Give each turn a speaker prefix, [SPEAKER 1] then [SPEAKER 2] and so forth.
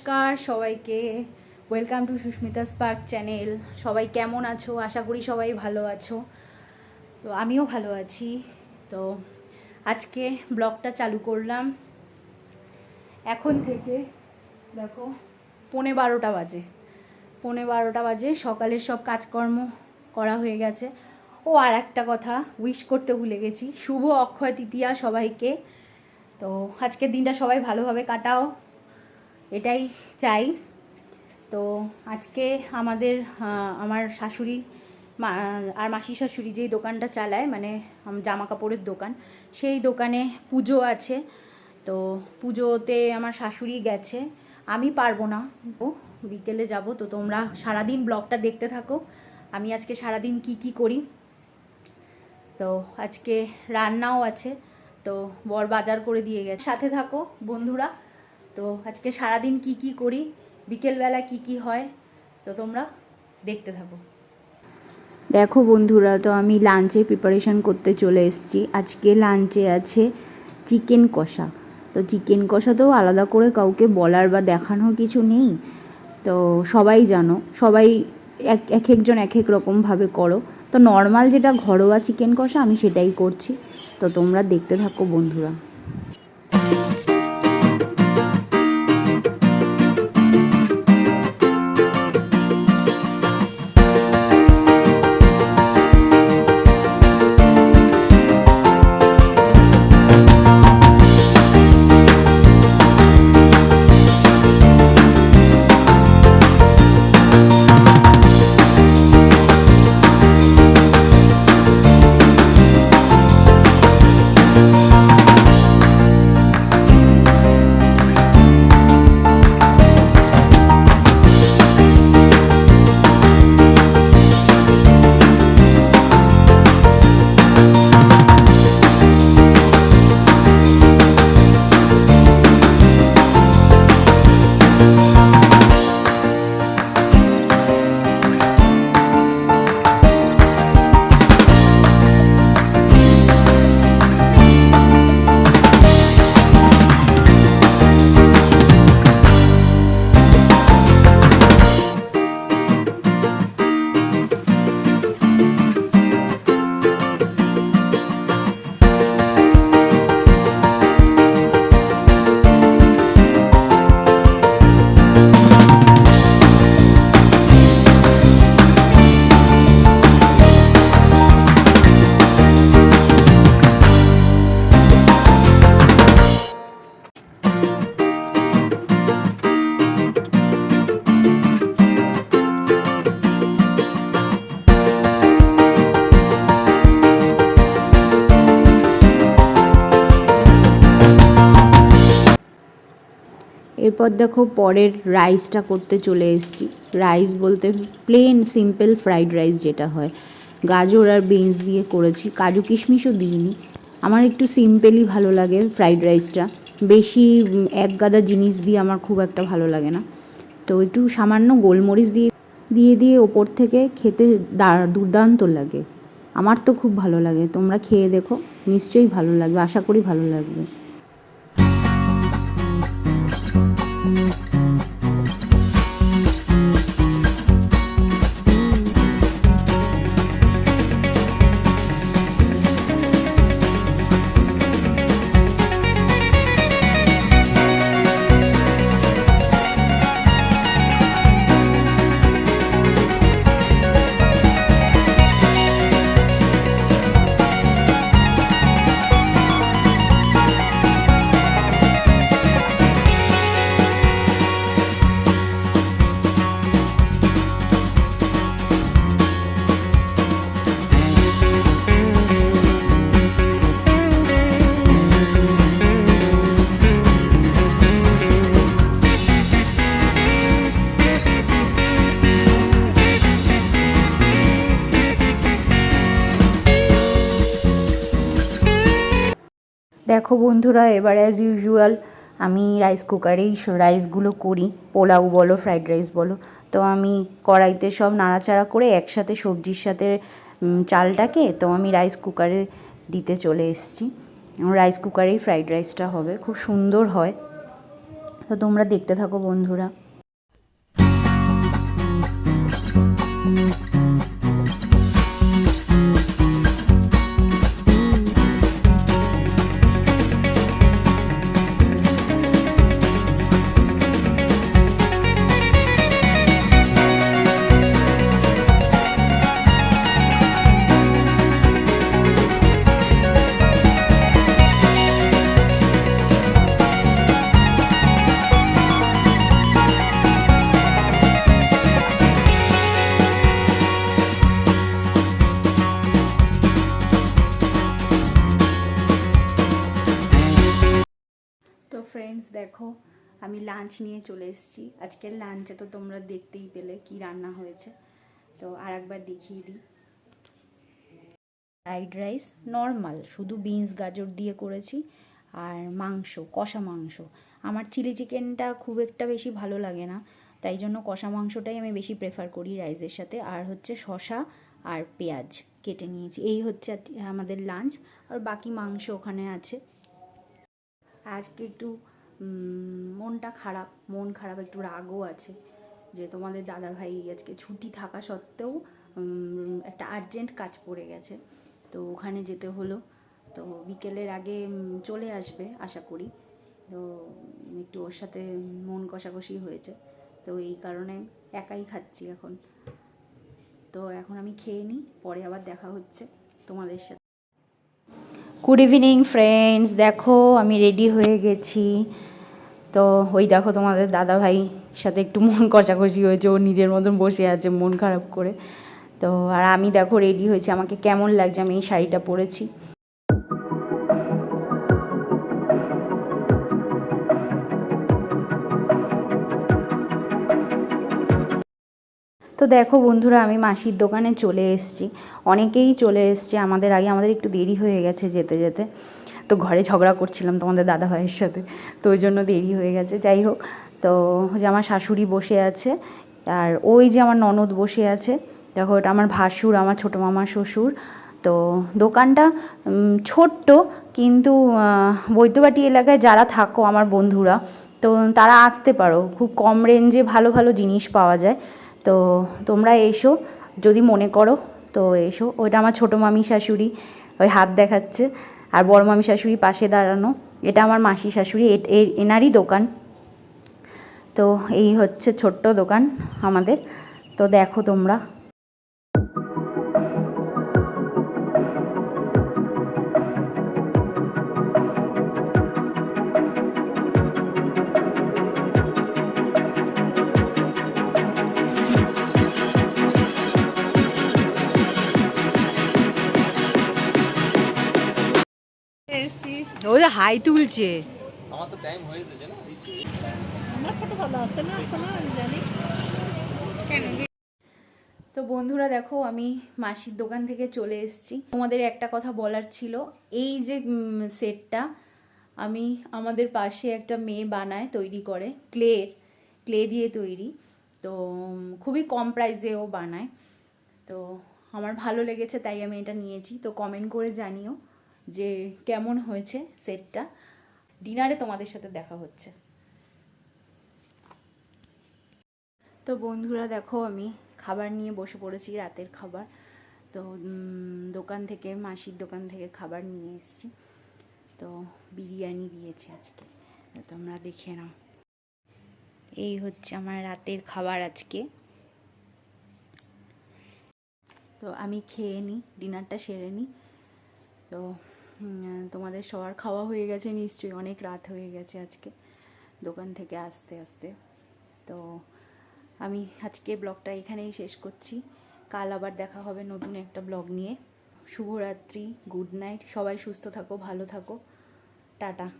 [SPEAKER 1] নমস্কার সবাইকে। Welcome to Susmita Spark channel সবাই কেমন আছো? আশা করি সবাই ভালো আছো। তো আমিও ভালো আছি। তো আজকে ব্লগটা চালু করলাম। এখন থেকে, দেখো, পৌনে বারোটা বাজে। পৌনে বারোটা বাজে, সকালের সব কাজকর্ম করা হয়ে গেছে। ও, আর একটা কথা উইশ করতে ভুলে গেছি। শুভ অক্ষয় তৃতীয়া সবাইকে। তো আজকের দিনটা সবাই ভালোভাবে কাটাও। এটাই চাই। তো আজকে আমাদের আমার শাশুড়ি আর মাসি শাশুড়ি যেই দোকানটা চালায় মানে জামা কাপড়ের দোকান, সেই দোকানে পুজো আছে। তো পুজোতে আমার শাশুড়ি গেছে। আমি পারব না। ও বিকেলে যাব। তো তোমরা সারাদিন ব্লগটা দেখতে থাকো। আমি আজকে সারাদিন কি কি করি। তো আজকে রান্নাও আছে। তো বর বাজার করে দিয়ে গেছে। সাথে থাকো বন্ধুরা। তো আজকে সারাদিন কি কি করি? বিকেলবেলা কি কি হয়? তো তোমরা দেখতে থাকো। দেখো বন্ধুরা, তো আমি লাঞ্চের প্রিপারেশন করতে চলে এসেছি। আজকে লাঞ্চে আছে চিকেন কষা। তো চিকেন কষা তো আলাদা করে কাউকে বলার বা দেখানোর কিছু নেই। তো সবাই জানো, সবাই এক এক একজন এক এক রকমভাবে করো। তো নর্মাল যেটা ঘরোয়া চিকেন কষা আমি সেটাই করছি। তো তোমরা দেখতে থাকো বন্ধুরা। এরপর দেখো পরের রাইসটা করতে চলে এসেছি। রাইস বলতে প্লেন সিম্পল ফ্রাইড রাইস যেটা হয়। গাজর আর বিনস দিয়ে করেছি। কাজু কিশমিশও দিইনি। আমার একটু সিম্পলই ভালো লাগে ফ্রাইড রাইসটা বেশি এক গাদা জিনিস দিয়ে আমার খুব একটা ভালো লাগে না। তো একটু সামান্য গোলমরিচ দিয়ে দিয়ে দিয়ে ওপর থেকে খেতে দুর্দান্ত লাগে। আমার তো খুব ভালো লাগে। তোমরা খেয়ে দেখো। নিশ্চয়ই ভালো লাগবে। আশা করি ভালো লাগবে। Mm-hmm. দেখো বন্ধুরা, এবার অ্যাজ ইউজুয়াল আমি রাইস কুকারেই রাইসগুলো করি। পোলাও বলো ফ্রাইড রাইস বলো। তো আমি কড়াইতে সব নাড়াচাড়া করে একসাথে সবজির সাথে চালটাকে তো আমি রাইস কুকারে দিতে চলে এসেছি। রাইস কুকারেই ফ্রাইড রাইসটা হবে। খুব সুন্দর হয়। তো তোমরা দেখতে থাকো বন্ধুরা। দেখো, আমি লাঞ্চ নিয়ে চলে এসেছি। আজকের লাঞ্চে তো তোমরা দেখতেই পেলে কি রান্না হয়েছে। তো আর একবার দেখিয়ে দিই। ফ্রাইড রাইস নর্মাল শুধু বিনস গাজর দিয়ে করেছি। আর মাংস, কষা মাংস। আমার চিলি চিকেনটা খুব একটা বেশি ভালো লাগে না। তাই জন্য কষা মাংসটাই আমি বেশি প্রেফার করি রাইসের সাথে। আর হচ্ছে শশা আর পেঁয়াজ কেটে নিয়েছি। এই হচ্ছে আমাদের লাঞ্চ আর বাকি মাংস ওখানে আছে। আজকে একটু মনটা খারাপ, মন খারাপ, একটু রাগও আছে যে তোমাদের দাদা ভাই আজকে ছুটি থাকা সত্ত্বেও একটা আর্জেন্ট কাজ পড়ে গেছে। তো ওখানে যেতে হলো। তো বিকেলের আগে চলে আসবে, আশা করি। তো একটু ওর সাথে মন কষাকষি হয়েছে। তো এই কারণে একাই খাচ্ছি এখন। তো এখন আমি খেয়ে নিই, পরে আবার দেখা হচ্ছে তোমাদের সাথে। গুড ইভিনিং ফ্রেন্ডস দেখো, আমি রেডি হয়ে গেছি। তো ওই দেখো তোমাদের দাদা ভাই সাথে একটু মন কষাকষি হয়েছে, ও নিজের মতন বসে আছে মন খারাপ করে। তো আর আমি দেখো রেডি হয়েছি, আমাকে কেমন লাগছে, আমি এই শাড়িটা পরেছি। তো দেখো বন্ধুরা, আমি মাসির দোকানে চলে এসেছি। অনেকেই চলে এসছে, আমাদের আগে আমাদের একটু দেরি হয়ে গেছে যেতে যেতে। তো ঘরে ঝগড়া করছিলাম তোমাদের দাদা ভাইয়ের সাথে, তো ওই জন্য দেরি হয়ে গেছে। যাই হোক, তো যে আমার শাশুড়ি বসে আছে, আর ওই যে আমার ননদ বসে আছে, দেখো ওটা আমার ভাসুর, আমার ছোটো মামা শ্বশুর, তো দোকানটা ছোট্ট, কিন্তু বৈদ্যবাটি এলাকায় যারা থাকো আমার বন্ধুরা, তো তারা আসতে পারো। খুব কম রেঞ্জে ভালো ভালো জিনিস পাওয়া যায়। তো তোমরা এসো, যদি মনে করো, তো এসো। ওইটা আমার ছোটো মামি শাশুড়ি, ওই হাত দেখাচ্ছে। আর বড় মামি শাশুড়ি পাশে দাঁড়ানো। এটা আমার মাসি শাশুড়ি এর এনারই দোকান। তো এই হচ্ছে ছোট্ট দোকান আমাদের। তো দেখো তোমরা।
[SPEAKER 2] হাই তুলছে।
[SPEAKER 3] আমার তো টাইম হয়ে গেছে না
[SPEAKER 1] তো বন্ধুরা দেখো আমি মাসির দোকান থেকে চলে এসেছি। তোমাদের একটা কথা বলার ছিল এই যে সেটটা আমি আমাদের পাশে একটা মেয়ে বানায় তৈরি করে ক্লের ক্লে দিয়ে তৈরি। তো খুবই কম প্রাইসেও বানায়। তো আমার ভালো লেগেছে তাই আমি এটা নিয়েছি। তো কমেন্ট করে জানিও। যে কেমন হয়েছে সেটটা ডিনারে তোমাদের সাথে দেখা হচ্ছে। তো বন্ধুরা দেখো আমি খাবার নিয়ে বসে পড়েছি, রাতের খাবার। তো দোকান থেকে, মাসির দোকান থেকে খাবার নিয়ে এসেছি। তো বিরিয়ানি দিয়েছে আজকে। তোমরা দেখে নাও। এই হচ্ছে আমার রাতের খাবার আজকে। তো আমি খেয়ে নিই, ডিনারটা সেরে নিই। তো তোমাদের সবার খাওয়া হয়ে গেছে নিশ্চয়ই, অনেক রাত হয়ে গেছে আজকে দোকান থেকে আসতে আসতে। তো আমি আজকে ব্লগটা এখানেই শেষ করছি। কাল আবার দেখা হবে নতুন একটা ব্লগ নিয়ে। শুভরাত্রি, গুড নাইট, সবাই সুস্থ থাকো, ভালো থাকো। টাটা।